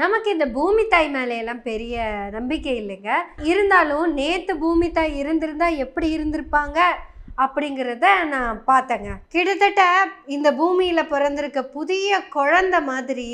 நமக்கு இந்த பூமி தாய் மேலையெல்லாம் பெரிய நம்பிக்கை இல்லைங்க. இருந்தாலும் நேற்று பூமி தாய் இருந்திருந்தா எப்படி இருந்திருப்பாங்க அப்படிங்கிறத நான் பார்த்தேங்க. கிட்டத்தட்ட இந்த பூமியில் பிறந்திருக்க புதிய குழந்தை மாதிரி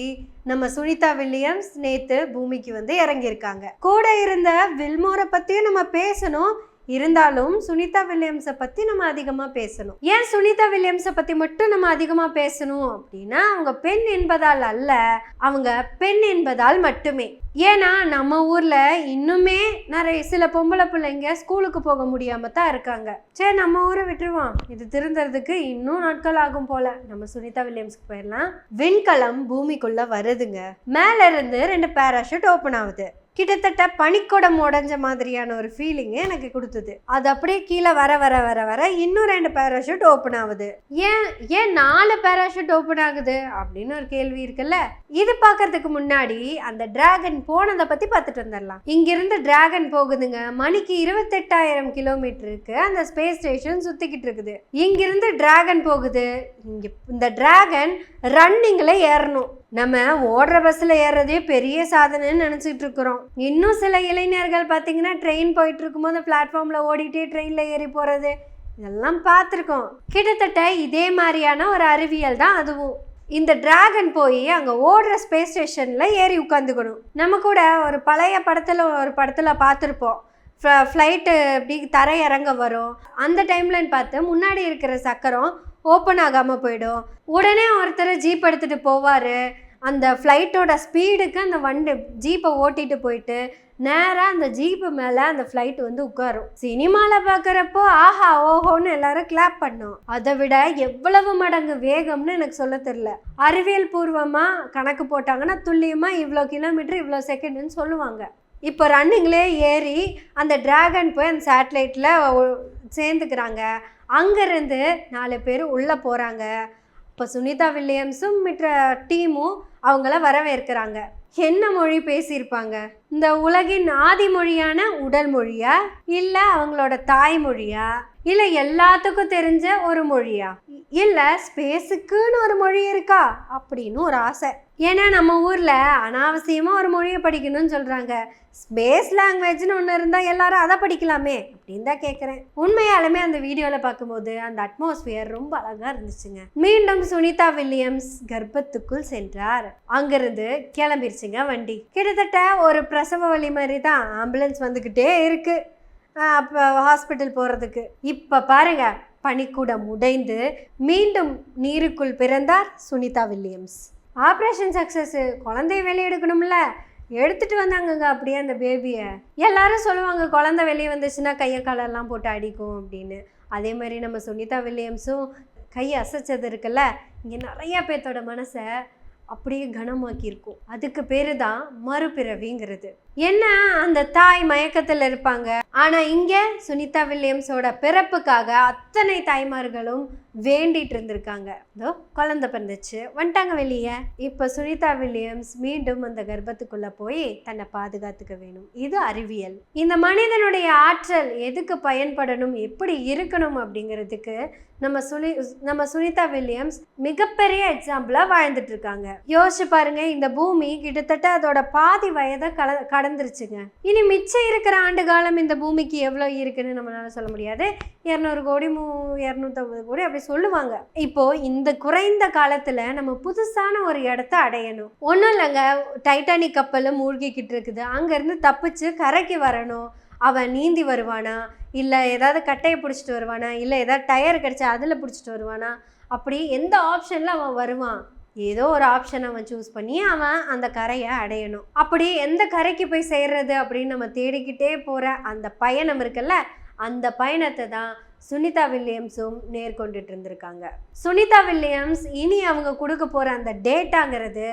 நம்ம சுனிதா வில்லியம்ஸ் நேற்று பூமிக்கு வந்து இறங்கியிருக்காங்க. கூட இருந்த வில்மோரை பற்றியும் நம்ம பேசணும். இருந்தாலும் சுனிதா வில்லியம்ஸை பற்றி நம்ம அதிகமாக பேசணும். ஏன் சுனிதா வில்லியம்ஸை பற்றி மட்டும் நம்ம அதிகமாக பேசணும் அப்படின்னா அவங்க பெண் என்பதால் அல்ல அவங்க பெண் என்பதால் மட்டுமே. ஏன்னா நம்ம ஊரில் இன்னுமே நிறைய சில பொம்பளை பிள்ளைங்க ஸ்கூலுக்கு போக முடியாமல் தான் இருக்காங்க. சரி நம்ம ஊரை விட்டுருவோம். இது திருந்துறதுக்கு இன்னும் நாட்கள் ஆகும் போல. நம்ம சுனிதா வில்லியம்ஸ்க்கு போயிடலாம். விண்கலம் பூமிக்குள்ளே வருதுங்க. மேலேருந்து ரெண்டு பேராஷூட் ஓப்பன் ஆகுது. கிட்டத்தட்ட பனிக்குடம் உடஞ்ச மாதிரியான ஒரு ஃபீலிங்கு எனக்கு கொடுத்தது. அது அப்படியே கீழே வர வர வர வர இன்னும் ரெண்டு பேராஷூட் ஓப்பன் ஆகுது. ஏன் ஏன் நாலு பேராஷூட் ஓப்பன் ஆகுது? அப்படின்னு ஒரு கேள்வி இருக்குல்ல. இது பார்க்கறதுக்கு முன்னாடி அந்த டிராகன் போனதை பத்தி பார்த்துட்டு வந்துடலாம். இங்கிருந்து டிராகன் போகுதுங்க. மணிக்கு இருபத்தெட்டாயிரம் கிலோமீட்டருக்கு அந்த ஸ்பேஸ் ஸ்டேஷன் சுத்திக்கிட்டு இருக்குது. இங்கிருந்து டிராகன் போகுது. இங்க இந்த டிராகன் ரன்னிங்கில் ஏறணும். நம்ம ஓடுற பஸ்ஸில் ஏறுறதே பெரிய சாதனைன்னு நினச்சிட்டு இருக்கிறோம். இன்னும் சில இளைஞர்கள் பார்த்தீங்கன்னா ட்ரெயின் போயிட்டு இருக்கும்போது பிளாட்ஃபார்மில் ஓடிட்டே ட்ரெயினில் ஏறி போகிறது இதெல்லாம் பார்த்துருக்கோம். கிட்டத்தட்ட இதே மாதிரியான ஒரு அறிவியல் தான் அதுவும். இந்த டிராகன் போய் அங்கே ஓடுற ஸ்பேஸ் ஸ்டேஷனில் ஏறி உட்காந்துக்கணும். நம்ம கூட ஒரு பழைய படத்தில் ஒரு படத்தில் பார்த்துருப்போம். ஃப்ளைட்டு இப்படி தரை இறங்க வரும். அந்த டைம்லன்னு பார்த்து முன்னாடி இருக்கிற சக்கரம் ஓப்பன் ஆகாமல் போயிடும். உடனே ஒருத்தர் ஜீப் எடுத்துகிட்டு போவார். அந்த ஃப்ளைட்டோட ஸ்பீடுக்கு அந்த வண்டி ஜீப்பை ஓட்டிட்டு போயிட்டு நேராக அந்த ஜீப்பு மேலே அந்த ஃப்ளைட் வந்து உட்காரும். சினிமாவில் பார்க்குறப்போ ஆஹா ஓஹோன்னு எல்லாரும் கிளாப் பண்ணோம். அதை விட எவ்வளவு மடங்கு வேகம்னு எனக்கு சொல்ல தெரில அறிவியல் பூர்வமாக கணக்கு போட்டாங்கன்னா துல்லியமாக இவ்வளோ கிலோமீட்டர் இவ்வளோ செகண்டுன்னு சொல்லுவாங்க. இப்போ ரன்னிங்லேயே ஏறி அந்த டிராகன் போய் அந்த சேட்டலைட்டில் சேர்ந்துக்கிறாங்க. அங்கேருந்து நாலு பேர் உள்ளே போகிறாங்க இப்போ சுனிதா வில்லியம்ஸும் மற்ற டீமும் அவங்கள வரவேற்கிறாங்க. என்ன மொழி பேசியிருப்பாங்க? இந்த உலகின் ஆதி மொழியான உடல் மொழியா? இல்லை அவங்களோட தாய்மொழியா? இல்லை எல்லாத்துக்கும் தெரிஞ்ச ஒரு மொழியா? இல்லை ஸ்பேஸுக்குன்னு ஒரு மொழி இருக்கா? அப்படின்னு ஒரு ஆசை. ஏன்னா நம்ம ஊரில் அனாவசியமாக ஒரு மொழியை படிக்கணும்னு சொல்கிறாங்க ஸ்பேஸ் லாங்குவேஜ்னு ஒன்று இருந்தால் எல்லாரும் அதை படிக்கலாமே அப்படின்னு தான் கேட்குறேன் உண்மையாலுமே அந்த வீடியோவில் பார்க்கும்போது அந்த அட்மாஸ்பியர் ரொம்ப அழகாக இருந்துச்சுங்க. மீண்டும் சுனிதா வில்லியம்ஸ் கர்ப்பத்துக்குள் சென்றார். அங்கிருந்து கிளம்பிருச்சுங்க வண்டி. கிட்டத்தட்ட ஒரு பிரசவ வழி மாதிரி தான் ஆம்புலன்ஸ் வந்துக்கிட்டே இருக்குது அப்போ ஹாஸ்பிட்டல் போகிறதுக்கு இப்போ பாருங்க பனிக்கூடம் உடைந்து மீண்டும் நீருக்குள் பிறந்தார் சுனிதா வில்லியம்ஸ். ஆப்ரேஷன் சக்ஸஸ்ஸு குழந்தைய வெளியே எடுக்கணும்ல? எடுத்துட்டு வந்தாங்கங்க அப்படியே அந்த பேபியை எல்லாரும் சொல்லுவாங்க குழந்தை வெளியே வந்துச்சுன்னா கையை காலெல்லாம் போட்டு அடிக்கும் அப்படின்னு. அதே மாதிரி நம்ம சுனிதா வில்லியம்ஸும் கை அசைச்சது இருக்குல்ல? இங்கே நிறைய பேர்த்தோட மனசை அப்படியே கனமாக்கியிருக்கும். அதுக்கு பேர் தான் மறுபிறவிங்கிறது. என்ன அந்த தாய் மயக்கத்தில் இருப்பாங்க? ஆனால் இங்கே சுனிதா வில்லியம்ஸோட பிறப்புக்காக அத்தனை தாய்மார்களும் வேண்டிட்டு இருந்திருக்காங்க. இதோ குழந்தை பிறந்துச்சு. வந்துட்டாங்க வெளியே. இப்போ சுனிதா வில்லியம்ஸ் மீண்டும் அந்த கர்ப்பத்துக்குள்ளே போய் தன்னை பாதுகாத்துக்க வேணும். இது அறிவியல். இந்த மனிதனுடைய ஆற்றல் எதுக்கு பயன்படணும்? எப்படி இருக்கணும் அப்படிங்கிறதுக்கு நம்ம சுனி நம்ம சுனிதா வில்லியம்ஸ் மிகப்பெரிய எக்ஸாம்பிளாக வாழ்ந்துட்டு இருக்காங்க. யோசிச்சு பாருங்க இந்த பூமி கிட்டத்தட்ட அதோட பாதி வயதை கல கடந்துருச்சுங்க இனி மிச்சம் இருக்கிற ஆண்டு காலம் இந்த பூமிக்கு எவ்வளோ இருக்குன்னு நம்மளால சொல்ல முடியாது. இரநூறு கோடி மூ இரநூத்தம்பது கோடி அப்படி சொல்லுவாங்க. இப்போ இந்த குறைந்த காலத்துல நம்ம புதுசான ஒரு இடத்த அடையணும். ஒன்றும் இல்லைங்க டைட்டானிக் கப்பலும் மூழ்கிக்கிட்டு இருக்குது. அங்கேருந்து தப்பிச்சு கரைக்கு வரணும். அவன் நீந்தி வருவானா? இல்லை ஏதாவது கட்டையை பிடிச்சிட்டு வருவானா? இல்லை ஏதாவது டயர் கிடச்சா அதில் பிடிச்சிட்டு வருவானா? அப்படி எந்த ஆப்ஷனில் அவன் வருவான்? ஏதோ ஒரு ஆப்ஷன் அவன் சூஸ் பண்ணி அவன் அந்த கரையை அடையணும். அப்படி எந்த கரைக்கு போய் சேர்றது அப்படின்னு நம்ம தேடிக்கிட்டே போகிற அந்த பயணம் இருக்குல்ல அந்த பயணத்தை தான் சுனிதா வில்லியம்ஸும் நேர்கொண்டுட்டு இருந்திருக்காங்க. சுனிதா வில்லியம்ஸ் இனி அவங்க கொடுக்க போகிற அந்த டேட்டாங்கிறது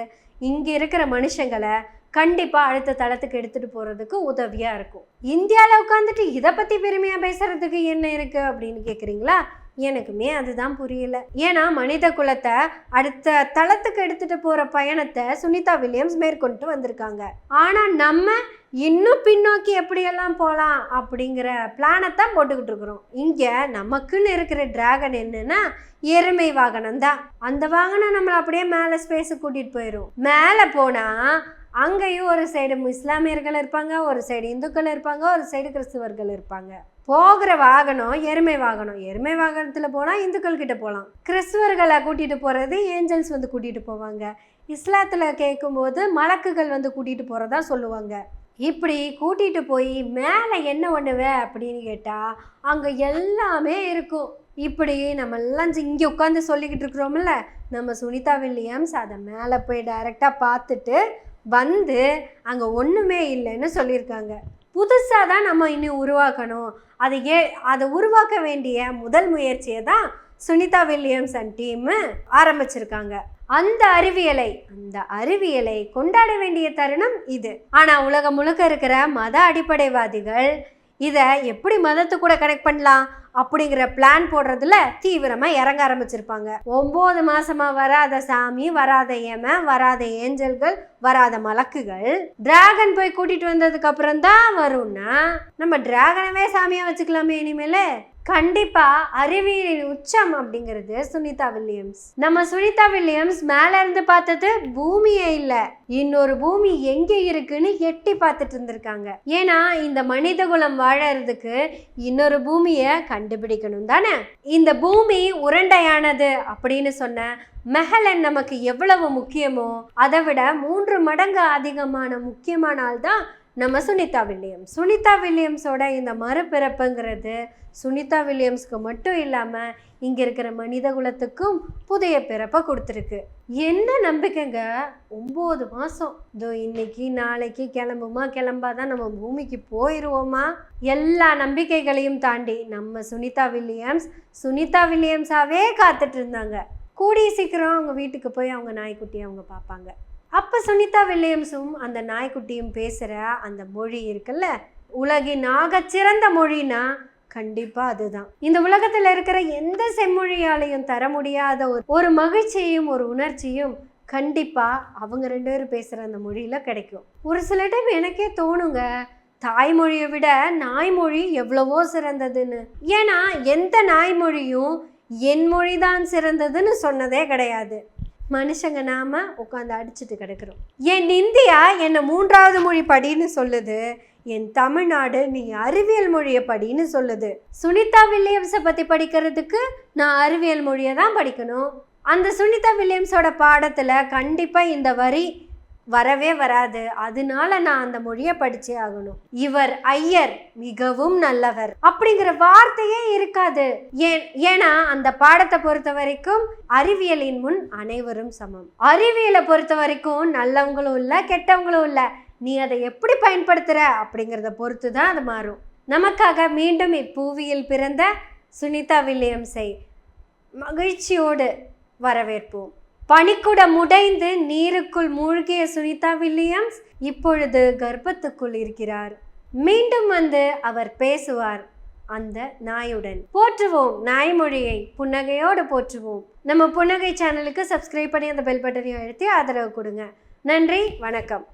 இங்கே இருக்கிற மனுஷங்களை கண்டிப்பாக அடுத்த தளத்துக்கு எடுத்துகிட்டு போகிறதுக்கு உதவியாக இருக்கும். இந்தியாவில் உட்காந்துட்டு இதை பற்றி பெருமையாக பேசுகிறதுக்கு என்ன இருக்குது அப்படின்னு கேட்குறீங்களா எனக்குமே அதுதான் புரியல. ஏன்னா மனித குலத்தை அடுத்த தளத்துக்கு எடுத்துட்டு போற பயணத்தை சுனிதா வில்லியம்ஸ் மேற்கொண்டு வந்திருக்காங்க. ஆனா நம்ம இன்னும் பின்னோக்கி எப்படியெல்லாம் போகலாம் அப்படிங்கிற பிளானை தான் போட்டுக்கிட்டு இருக்கிறோம். இங்கே நமக்குன்னு இருக்கிற டிராகன் என்னன்னா எருமை வாகனம் தான். அந்த வாகனம் நம்மளை அப்படியே மேலே ஸ்பேஸுக்கு கூட்டிகிட்டு போயிடும் மேலே போனால் அங்கேயும் ஒரு சைடு இஸ்லாமியர்கள் இருப்பாங்க ஒரு சைடு இந்துக்கள் இருப்பாங்க ஒரு சைடு கிறிஸ்துவர்கள் இருப்பாங்க. போகிற வாகனம் எருமை வாகனம். எருமை வாகனத்தில் போனால் இந்துக்கள் கிட்ட போகலாம் கிறிஸ்துவர்களை கூட்டிகிட்டு போகிறது ஏஞ்சல்ஸ் வந்து கூட்டிகிட்டு போவாங்க. இஸ்லாத்தில் கேட்கும்போது மலக்குகள் வந்து கூட்டிகிட்டு போகிறதா சொல்லுவாங்க. இப்படி கூட்டிகிட்டு போய் மேலே என்ன பண்ணுவேன் அப்படின்னு கேட்டால் அங்கே எல்லாமே இருக்கும். இப்படி நம்ம எல்லாம் இங்கே உட்காந்து சொல்லிக்கிட்டு இருக்கிறோம்ல நம்ம சுனிதா வில்லியம்ஸ் அதை மேலே போய் டைரெக்டாக பார்த்துட்டு வந்து அங்கே ஒன்றுமே இல்லைன்னு சொல்லியிருக்காங்க. புதுசாக தான் நம்ம இன்னும் உருவாக்கணும். அதை ஏ அதை உருவாக்க வேண்டிய முதல் முயற்சியை தான் சுனிதா வில்லியம்ஸ் அண்ட் டீமு ஆரம்பிச்சிருக்காங்க. அந்த அறிவியலை அந்த அறிவியலை கொண்டாட வேண்டிய தருணம் இது. ஆனால் உலகம் முழுக்க இருக்கிற மத அடிப்படைவாதிகள் இதை எப்படி மதத்து கூட கனெக்ட் பண்ணலாம் அப்படிங்கிற பிளான் போடுறதுல தீவிரமாக இறங்க ஆரம்பிச்சிருப்பாங்க. ஒம்பது மாசமாக வராத சாமி வராத ஏம வராத ஏஞ்சல்கள் வராத மலக்குகள். டிராகன் போய் கூட்டிட்டு வந்ததுக்கு அப்புறம் தான் வரும்னா நம்ம டிராகனவே சாமியாக வச்சுக்கலாமே இனிமேல். கண்டிப்பா அறிவியலின் உச்சம் அப்படிங்கிறது சுனிதா வில்லியம்ஸ். நம்ம சுனிதா வில்லியம்ஸ் மேல இருந்து பார்த்தது பூமியே இல்ல. இன்னொரு பூமி எங்க இருக்குன்னு எட்டி பார்த்துட்டு இருந்திருக்காங்க. ஏன்னா இந்த மனித குலம் வாழறதுக்கு இன்னொரு பூமியை கண்டுபிடிக்கணும் தானே? இந்த பூமி உருண்டையானது அப்படின்னு சொன்ன மெஹலன் நமக்கு எவ்வளவு முக்கியமோ அதை விட மூன்று மடங்கு அதிகமான முக்கியமான ஆள் தான் நம்ம சுனிதா வில்லியம்ஸ். சுனிதா வில்லியம்ஸோட இந்த மறுபிறப்புங்கிறது சுனிதா வில்லியம்ஸ்க்கு மட்டும் இல்லாமல் இங்கே இருக்கிற மனித குலத்துக்கும் புதிய பிறப்பை கொடுத்துருக்கு. என்ன நம்பிக்கைங்க? ஒம்பது மாதம் இதோ இன்னைக்கு நாளைக்கு கிளம்புமா கிளம்பாதான் நம்ம பூமிக்கு போயிடுவோமா எல்லா நம்பிக்கைகளையும் தாண்டி நம்ம சுனிதா வில்லியம்ஸ் சுனிதா வில்லியம்ஸாகவே காத்துட்டு இருந்தாங்க. கூடிய சீக்கிரம் அவங்க வீட்டுக்கு போய் அவங்க நாய்க்குட்டியை அவங்க பார்ப்பாங்க. அப்போ சுனிதா வில்லியம்ஸும் அந்த நாய்க்குட்டியும் பேசுகிற அந்த மொழி இருக்குல்ல? உலகின் ஆகச்சிறந்த மொழினா கண்டிப்பாக அதுதான். இந்த உலகத்தில் இருக்கிற எந்த செம்மொழியாலையும் தர முடியாத ஒரு ஒரு மகிழ்ச்சியும் ஒரு உணர்ச்சியும் கண்டிப்பாக அவங்க ரெண்டு பேரும் பேசுகிற அந்த மொழியில் கிடைக்கும். ஒரு சில டைம் எனக்கே தோணுங்க தாய்மொழியை விட நாய்மொழி எவ்வளவோ சிறந்ததுன்னு. ஏன்னா எந்த நாய்மொழியும் என் மொழி தான் சிறந்ததுன்னு சொன்னதே கிடையாது. மனுஷங்க நாம் உட்காந்து அடிச்சுட்டு கிடக்கிறோம். என் இந்தியா என்னை மூன்றாவது மொழி படின்னு சொல்லுது. என் தமிழ்நாடு நீ அறிவியல் மொழியை படின்னு சொல்லுது. சுனிதா வில்லியம்ஸை பற்றி படிக்கிறதுக்கு நான் அறிவியல் மொழியை தான் படிக்கணும். அந்த சுனிதா வில்லியம்ஸோட பாடத்தில் கண்டிப்பாக இந்த வரி வரவே வராது. அதனால நான் அந்த மொழியை படிச்சே ஆகணும். இவர் ஐயர் மிகவும் நல்லவர். அப்படிங்கிற வார்த்தையே இருக்காது. ஏன் ஏன்னா அந்த பாடத்தை பொறுத்த வரைக்கும் அறிவியலின் முன் அனைவரும் சமம். அறிவியலை பொறுத்த வரைக்கும் நல்லவங்களும் இல்லை கெட்டவங்களும் இல்லை. நீ அதை எப்படி பயன்படுத்துற அப்படிங்கிறத பொறுத்து தான் அது மாறும். நமக்காக மீண்டும் இப்பூவியில் பிறந்த சுனிதா வில்லியம்ஸை மகிழ்ச்சியோடு வரவேற்போம். பனிக்குடம் உடைந்து நீருக்குள் மூழ்கிய சுனிதா வில்லியம்ஸ் இப்பொழுது கர்ப்பத்துக்குள் இருக்கிறார். மீண்டும் வந்து அவர் பேசுவார் அந்த நாயுடன். போற்றுவோம் நாய்மொழியை. புன்னகையோடு போற்றுவோம். நம்ம புன்னகை சேனலுக்கு சப்ஸ்கிரைப் பண்ணி அந்த பெல் பட்டனையும் அழுத்தி ஆதரவு கொடுங்க. நன்றி வணக்கம்.